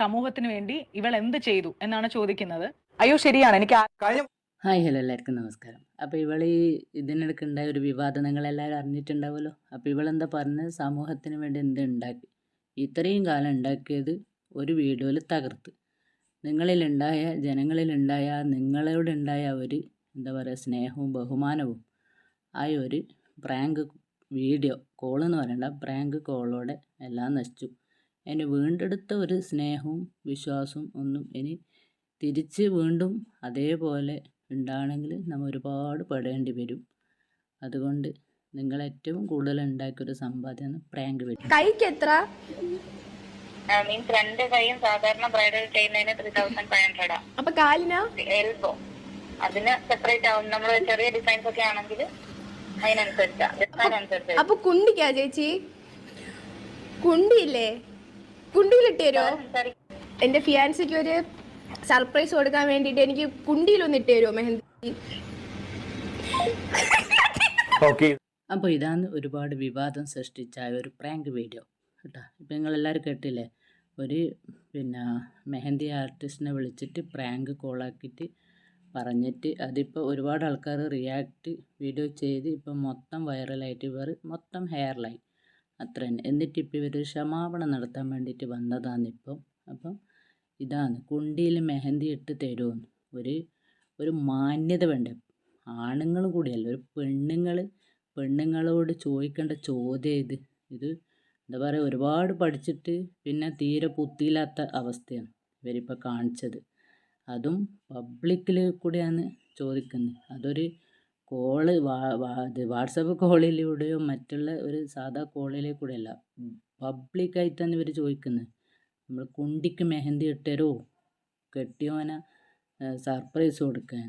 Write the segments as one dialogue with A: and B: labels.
A: സമൂഹത്തിന് വേണ്ടി ഇവൾ എന്ത് ചെയ്തു എന്നാണ് ചോദിക്കുന്നത്. അയ്യോ ശരിയാണ്. എനിക്ക്
B: കഴിഞ്ഞ
C: ഹായ് ഹലോ എല്ലാവർക്കും നമസ്കാരം. അപ്പോൾ ഇവൾ ഈ ഇതിനിടയ്ക്ക് ഉണ്ടായ ഒരു വിവാദം നിങ്ങളെല്ലാവരും അറിഞ്ഞിട്ടുണ്ടാവുമല്ലോ. അപ്പോൾ ഇവളെന്താ പറഞ്ഞത് സമൂഹത്തിന് വേണ്ടി എന്ത് ഉണ്ടാക്കി? ഇത്രയും കാലം ഉണ്ടാക്കിയത് ഒരു വീഡിയോയിൽ തകർത്ത്. നിങ്ങളിലുണ്ടായ ജനങ്ങളിലുണ്ടായ നിങ്ങളോട് ഉണ്ടായ ഒരു എന്താ പറയുക സ്നേഹവും ബഹുമാനവും ആയ ഒരു പ്രാങ്ക് വീഡിയോ കോൾ എന്ന് പറയണ്ട പ്രാങ്ക് കോളോടെ എല്ലാം നശിച്ചു. ഇനി വീണ്ടെടുത്ത ഒരു സ്നേഹവും വിശ്വാസവും ഒന്നും ഇനി തിരിച്ച് വീണ്ടും അതേപോലെ ഉണ്ടാണെങ്കിൽ നമ്മൾ ഒരുപാട് പെടേണ്ടി വരും. അതുകൊണ്ട് നിങ്ങൾ ഏറ്റവും കൂടുതൽ ഉണ്ടാക്കിയൊരു സമ്പാദ്യമാണ് പ്രാങ്ക് വരും
D: കൈക്ക് എത്ര?
E: മീൻസ് രണ്ട് കൈയും സാധാരണ ബ്രൈഡൽ ചെയ്യുന്നതിന് ത്രീ തൗസൻഡ് ഫൈവ് ഹൺഡ്രഡാ
D: അപ്പൊ കാലിനാ?
E: എൽബോ. അതിന് സെപ്പറേറ്റ് ആവും. നമ്മൾ ചെറിയ ഡിസൈൻസ് ഒക്കെ ആണെങ്കിൽ അതിനനുസരിച്ചാ. ഡിസൈൻ അനുസരിച്ച്.
D: അപ്പൊ കുണ്ടിക്കാ ചേച്ചി? കുണ്ടിയില്ലേ? കുണ്ടിയിലിട്ട് തരുമോ എന്റെ ഫിയാൻസിക്ക് ഒരു സർപ്രൈസ് കൊടുക്കാൻ വേണ്ടിട്ട് എനിക്ക് കുണ്ടിയിലൊന്ന് ഇട്ട് തരുമോ മെഹന്തി?
B: ഓക്കെ
C: അപ്പോൾ ഇതാണ് ഒരുപാട് വിവാദം സൃഷ്ടിച്ച ഒരു പ്രാങ്ക് വീഡിയോ കേട്ടോ നിങ്ങൾ നിങ്ങളെല്ലാവരും കേട്ടില്ലേ? ഒരു പിന്നെ മെഹന്തി ആർട്ടിസ്റ്റിനെ വിളിച്ചിട്ട് പ്രാങ്ക് കോളാക്കിയിട്ട് പറഞ്ഞിട്ട് അതിപ്പോൾ ഒരുപാട് ആൾക്കാർ റിയാക്ട് വീഡിയോ ചെയ്ത് ഇപ്പം മൊത്തം വൈറലായിട്ട് ഇവർ മൊത്തം ഹെയർ അത്ര തന്നെ എന്നിട്ട് ഇപ്പോൾ ഇവർ ക്ഷമാപണം നടത്താൻ വേണ്ടിയിട്ട് വന്നതാണ് ഇപ്പം. അപ്പം ഇതാണ്. കുണ്ടിയിൽ മെഹന്തി ഇട്ട് തരുമെന്ന് ഒരു ഒരു മാന്യത വേണ്ടേ? ആണുങ്ങൾ കൂടിയല്ല? ഒരു പെണ്ണുങ്ങൾ പെണ്ണുങ്ങളോട് ചോദിക്കേണ്ട ചോദ്യം ഇത് ഇത് എന്താ പറയുക ഒരുപാട് പഠിച്ചിട്ട് പിന്നെ തീരെ പുത്തിയില്ലാത്ത അവസ്ഥയാണ് ഇവരിപ്പോൾ കാണിച്ചത്. അതും പബ്ലിക്കിൽ കൂടിയാണ് ചോദിക്കുന്നത്. അതൊരു കോൾ ഇത് വാട്സപ്പ് കോളിലൂടെയോ മറ്റുള്ള ഒരു സാധാ കോളിലെ കൂടെയല്ല. പബ്ലിക്കായിട്ടാണ് ഇവർ ചോദിക്കുന്നത് നമ്മൾ കുണ്ടിക്ക് മെഹന്തി ഇട്ടരോ? കെട്ടിയോനെ സർപ്രൈസ് കൊടുക്കാൻ.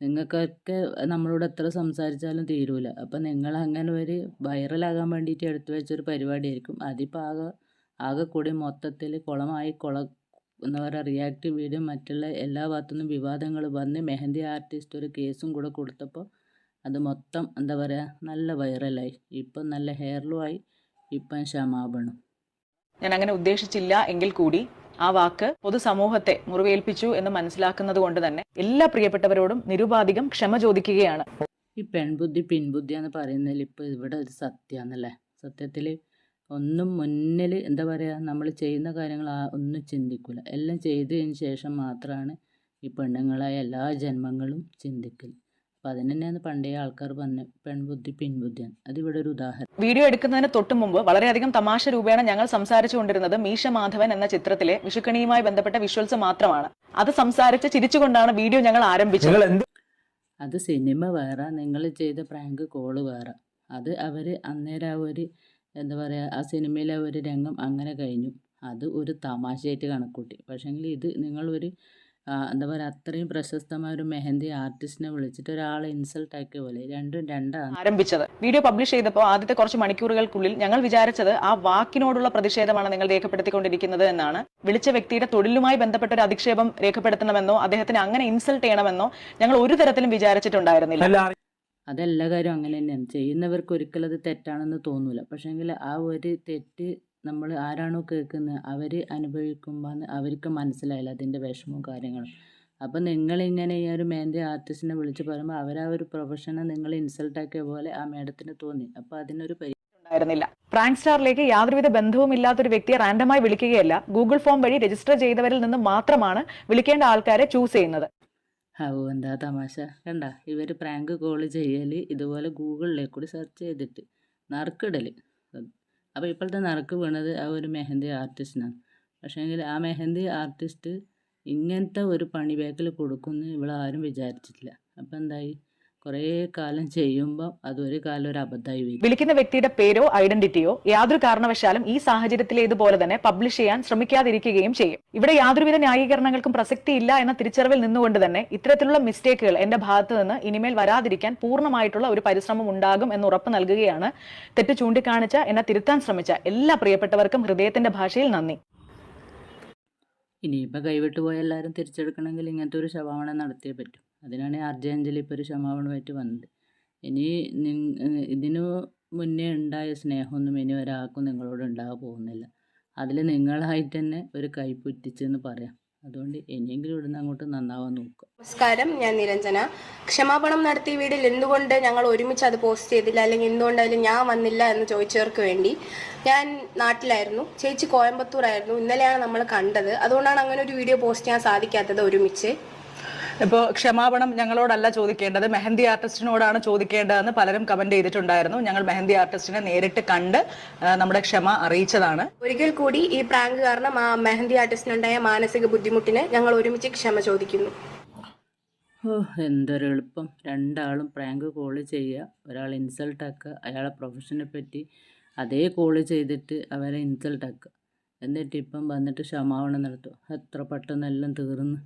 C: നിങ്ങൾക്കൊക്കെ നമ്മളോട് എത്ര സംസാരിച്ചാലും തീരൂല. അപ്പം നിങ്ങൾ അങ്ങനെ ഒരു വൈറലാകാൻ വേണ്ടിയിട്ട് എടുത്തു വെച്ചൊരു പരിപാടിയായിരിക്കും. അതിപ്പോൾ ആകെ ആകെ കൂടി മൊത്തത്തിൽ കുളമായി കുള എന്താ പറയുക റിയാക്ട് വീഡിയോ മറ്റുള്ള എല്ലാ ഭാഗത്തുനിന്നും വിവാദങ്ങൾ വന്ന് മെഹന്തി ആർട്ടിസ്റ്റ് ഒരു കേസും കൂടെ കൊടുത്തപ്പോൾ അത് മൊത്തം എന്താ പറയുക നല്ല വൈറലായി. ഇപ്പം നല്ല ഹെയർലുമായി ഇപ്പം ക്ഷമാപണം.
A: ഞാൻ അങ്ങനെ ഉദ്ദേശിച്ചില്ല. എങ്കിൽ കൂടി ആ വാക്ക് പൊതുസമൂഹത്തെ മുറിവേൽപ്പിച്ചു എന്ന് മനസ്സിലാക്കുന്നത് കൊണ്ട് തന്നെ എല്ലാ പ്രിയപ്പെട്ടവരോടും നിരുപാധികം ക്ഷമ ചോദിക്കുകയാണ്.
C: ഈ പെൺബുദ്ധി പിൻബുദ്ധി എന്ന് പറയുന്നതിൽ ഇപ്പോൾ ഇവിടെ ഒരു സത്യമാണല്ലേ സത്യത്തിൽ ഒന്നും മുന്നിൽ എന്താ പറയുക നമ്മൾ ചെയ്യുന്ന കാര്യങ്ങൾ ഒന്നും ചിന്തിക്കില്ല എല്ലാം ചെയ്തതിന് ശേഷം മാത്രമാണ് ഈ പെണ്ണുങ്ങളായ എല്ലാ ജന്മങ്ങളും ചിന്തിക്കൽ അപ്പോൾ അതിന് തന്നെയാണ് പണ്ടേ ആൾക്കാർ പറഞ്ഞ പെൺബുദ്ധി പിൻബുദ്ധിയാണ് അതിവിടെ ഒരു ഉദാഹരണം.
A: വീഡിയോ എടുക്കുന്നതിന് തൊട്ട് മുമ്പ് വളരെയധികം തമാശ രൂപേണ ഞങ്ങൾ സംസാരിച്ചുകൊണ്ടിരുന്നത് മീശ മാധവൻ എന്ന ചിത്രത്തിലെ വിഷുക്കണിയുമായി ബന്ധപ്പെട്ട വിഷ്വൽസ് മാത്രമാണ്. അത് സംസാരിച്ച് ചിരിച്ചുകൊണ്ടാണ് വീഡിയോ ഞങ്ങൾ ആരംഭിച്ചത്.
B: നിങ്ങൾ എന്ത്
C: അത് സിനിമ വേറെ നിങ്ങൾ ചെയ്ത പ്രാങ്ക് കോൾ വേറെ. അത് അവർ അന്നേരം ആ ഒരു എന്താ പറയുക ആ സിനിമയിലെ ആ ഒരു രംഗം അങ്ങനെ കഴിഞ്ഞു. അത് ഒരു തമാശയായിട്ട് കണക്കൂട്ടി. പക്ഷേങ്കിൽ ഇത് നിങ്ങളൊരു എന്താ പറയുക അത്രയും പ്രശസ്തമായ ഒരു മെഹന്തി ആർട്ടിസ്റ്റിനെ വിളിച്ചിട്ട് ഒരാളെ ഇൻസൾട്ട് ആക്കിയ പോലെ. രണ്ടും രണ്ടാണ്.
A: ആരംഭിച്ചത്. വീഡിയോ പബ്ലിഷ് ചെയ്തപ്പോൾ ആദ്യത്തെ കുറച്ച് മണിക്കൂറുകൾക്കുള്ളിൽ ഞങ്ങൾ വിചാരിച്ചത് ആ വാക്കിനോടുള്ള പ്രതിഷേധമാണ് നിങ്ങൾ രേഖപ്പെടുത്തിക്കൊണ്ടിരിക്കുന്നത് എന്നാണ്. വിളിച്ച വ്യക്തിയുടെ തൊഴിലുമായി ബന്ധപ്പെട്ട ഒരു അധിക്ഷേപം രേഖപ്പെടുത്തണമെന്നോ അദ്ദേഹത്തിന് അങ്ങനെ ഇൻസൾട്ട് ചെയ്യണമെന്നോ ഞങ്ങൾ ഒരു തരത്തിലും വിചാരിച്ചിട്ടുണ്ടായിരുന്നില്ല.
B: നല്ല
C: അതെല്ലാ കാര്യവും അങ്ങനെ തന്നെയാണ്. ചെയ്യുന്നവർക്ക് ഒരിക്കലും അത് തെറ്റാണെന്ന് തോന്നൂല. പക്ഷേങ്കിൽ ആ ഒരു തെറ്റ് നമ്മൾ ആരാണോ കേൾക്കുന്നത് അവർ അനുഭവിക്കുമ്പോൾ അവർക്ക് മനസ്സിലായില്ല അതിന്റെ വിഷമവും കാര്യങ്ങളും. അപ്പോൾ നിങ്ങളിങ്ങനെ ഈ ഒരു മെഹന്തി ആർട്ടിസ്റ്റിനെ വിളിച്ച് പറയുമ്പോൾ അവരാ ആ ഒരു പ്രൊഫഷനെ നിങ്ങൾ ഇൻസൾട്ടാക്കിയ പോലെ ആ മേഡത്തിന് തോന്നി. അപ്പോൾ അതിനൊരു
A: ഉണ്ടായിരുന്നില്ല. പ്രാങ്ക് സ്റ്റാറിലേക്ക് യാതൊരുവിധ ബന്ധവും ഇല്ലാത്തൊരു വ്യക്തിയെ റാൻഡമായി വിളിക്കുകയല്ല. ഗൂഗിൾ ഫോം വഴി രജിസ്റ്റർ ചെയ്തവരിൽ നിന്ന് മാത്രമാണ് വിളിക്കേണ്ട ആൾക്കാരെ ചൂസ് ചെയ്യുന്നത്.
C: ഓ എന്താ തമാശ. കണ്ട ഇവർ പ്രാങ്ക് കോൾ ചെയ്യൽ ഇതുപോലെ ഗൂഗിളിലേക്ക് കൂടി സെർച്ച് ചെയ്തിട്ട് നറുക്കിടൽ അപ്പോൾ ഇപ്പോഴത്തെ നറുക്ക് വീണത് ആ ഒരു മെഹന്തി ആർട്ടിസ്റ്റിനാണ് പക്ഷേങ്കിൽ ആ മെഹന്തി ആർട്ടിസ്റ്റ് ഇങ്ങനത്തെ ഒരു പണി ബാക്കിൽ കൊടുക്കുമെന്ന് ഇവളാരും വിചാരിച്ചിട്ടില്ല. അപ്പോൾ എന്തായി? കുറേ കാലം ചെയ്യുമ്പോൾ അതൊരു കാലം ഒരു അബദ്ധമായി വരും
A: വിളിക്കുന്ന വ്യക്തിയുടെ പേരോ ഐഡന്റിറ്റിയോ യാതൊരു കാരണവശാലും ഈ സാഹചര്യത്തിലേതുപോലെ തന്നെ പബ്ലിഷ് ചെയ്യാൻ ശ്രമിക്കാതിരിക്കുകയും ചെയ്യും. ഇവിടെ യാതൊരുവിധ ന്യായീകരണങ്ങൾക്കും പ്രസക്തി ഇല്ല എന്ന തിരിച്ചറിവിൽ നിന്നുകൊണ്ട് തന്നെ ഇത്തരത്തിലുള്ള മിസ്റ്റേക്കുകൾ എന്റെ ഭാഗത്ത് നിന്ന് ഇനിമേൽ വരാതിരിക്കാൻ പൂർണമായിട്ടുള്ള ഒരു പരിശ്രമം ഉണ്ടാകും എന്ന് ഉറപ്പ് നൽകുകയാണ് തെറ്റ് ചൂണ്ടിക്കാണിച്ച എന്നെ തിരുത്താൻ ശ്രമിച്ച എല്ലാ പ്രിയപ്പെട്ടവർക്കും ഹൃദയത്തിന്റെ ഭാഷയിൽ നന്ദി.
C: ഇനിയിപ്പോൾ കൈവിട്ട് പോയ എല്ലാവരും തിരിച്ചെടുക്കണമെങ്കിൽ ഇങ്ങനത്തെ ഒരു ശവാമണം നടത്തിയേ പറ്റൂ. അതിനാണ് അർജാഞ്ജലി ഇപ്പോൾ ഒരു ക്ഷമാപണമായിട്ട് വന്നത്. ഇനി ഇതിനു മുന്നേ ഉണ്ടായ സ്നേഹമൊന്നും ഇനി ഒരാൾക്കും നിങ്ങളോട് ഉണ്ടാകാൻ പോകുന്നില്ല. അതിൽ നിങ്ങളായിട്ട് തന്നെ ഒരു കൈപ്പുറ്റിച്ചെന്ന് പറയാം. അതുകൊണ്ട് ഇനിയെങ്കിലും ഇവിടുന്ന് അങ്ങോട്ട് നന്നാവാൻ നോക്കുക.
D: നമസ്കാരം ഞാൻ നിരഞ്ജന. ക്ഷമാപണം നടത്തിയ വീടിൽ എന്തുകൊണ്ട് ഞങ്ങൾ ഒരുമിച്ച് അത് പോസ്റ്റ് ചെയ്തില്ല? അല്ലെങ്കിൽ എന്തുകൊണ്ടായാലും ഞാൻ വന്നില്ല എന്ന് ചോദിച്ചവർക്ക് വേണ്ടി ഞാൻ നാട്ടിലായിരുന്നു. ചേച്ചി കോയമ്പത്തൂർ ആയിരുന്നു ഇന്നലെയാണ് നമ്മൾ കണ്ടത്. അതുകൊണ്ടാണ് അങ്ങനെ ഒരു വീഡിയോ പോസ്റ്റ് ചെയ്യാൻ സാധിക്കാത്തത് ഒരുമിച്ച്.
A: ഇപ്പോൾ ക്ഷമാപണം ഞങ്ങളോടല്ല ചോദിക്കേണ്ടത്. മെഹന്തി ആർട്ടിസ്റ്റിനോടാണ് ചോദിക്കേണ്ടതെന്ന് പലരും കമന്റ് ചെയ്തിട്ടുണ്ടായിരുന്നു. ഞങ്ങൾ മെഹന്തി ആർട്ടിസ്റ്റിനെ നേരിട്ട് കണ്ട് നമ്മുടെ ക്ഷമ അറിയിച്ചതാണ്.
D: ഒരിക്കൽ കൂടി ഈ പ്രാങ്ക് കാരണം ആ മെഹന്തി ആർട്ടിസ്റ്റിനുണ്ടായ മാനസിക ബുദ്ധിമുട്ടിന് ഞങ്ങൾ ഒരുമിച്ച് ക്ഷമ ചോദിക്കുന്നു.
C: ഓ എന്തൊരു എളുപ്പം. രണ്ടാളും പ്രാങ്ക് കോൾ ചെയ്യുക ഒരാൾ ഇൻസൾട്ട് ആക്കുക അയാളെ പ്രൊഫഷനെ പറ്റി അതേ കോൾ ചെയ്തിട്ട് അവരെ ഇൻസൾട്ട് ആക്കുക. എന്നിട്ട് ഇപ്പം വന്നിട്ട് ക്ഷമാവണം നടത്തും. എത്ര പെട്ടെന്നെല്ലാം തീർന്ന്.